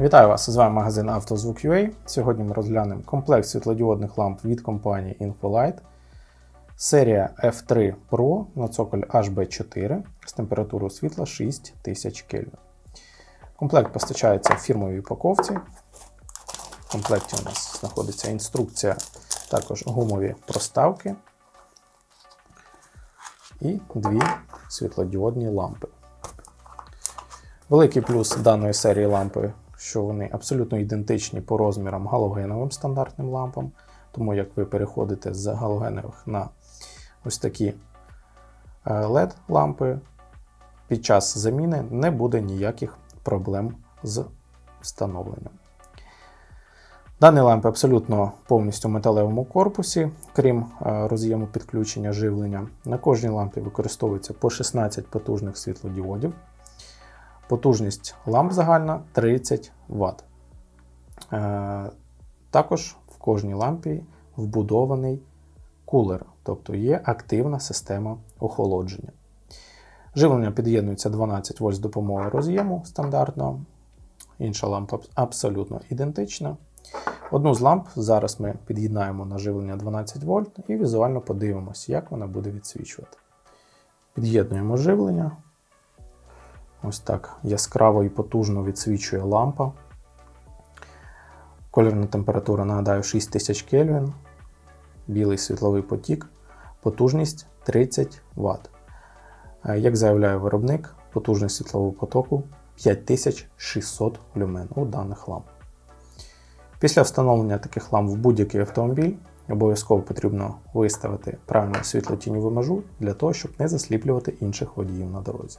Вітаю вас! З вами магазин «Автозвук.UA». Сьогодні ми розглянемо комплект світлодіодних ламп від компанії Infolight. Серія F3 Pro на цоколь HB4 з температурою світла 6000 Кельвін. Комплект постачається в фірмовій упаковці. В комплекті у нас знаходиться інструкція, також гумові проставки і дві світлодіодні лампи. Великий плюс даної серії лампи, що вони абсолютно ідентичні по розмірам галогеновим стандартним лампам. Тому як ви переходите з галогенових на ось такі LED-лампи, під час заміни не буде ніяких проблем з встановленням. Дані лампи абсолютно повністю в металевому корпусі, крім е, роз'єму підключення живлення. На кожній лампі використовується по 16 потужних світлодіодів. Потужність ламп загальна 30 Вт. Е, також в кожній лампі вбудований кулер, тобто є активна система охолодження. Живлення під'єднується 12 вольт з допомогою роз'єму стандартного. Інша лампа абсолютно ідентична. Одну з ламп зараз ми під'єднаємо на живлення 12 вольт і візуально подивимося, як вона буде відсвічувати. Під'єднуємо живлення. Ось так яскраво і потужно відсвічує лампа. Кольорна температура, нагадаю, 6000 Кельвін. Білий світловий потік, потужність 30 Вт. Е, Як заявляє виробник, потужність світлового потоку 5600 люмен у даних ламп. Після встановлення таких ламп в будь-який автомобіль обов'язково потрібно виставити правильну світлотіньову межу для того, щоб не засліплювати інших водіїв на дорозі.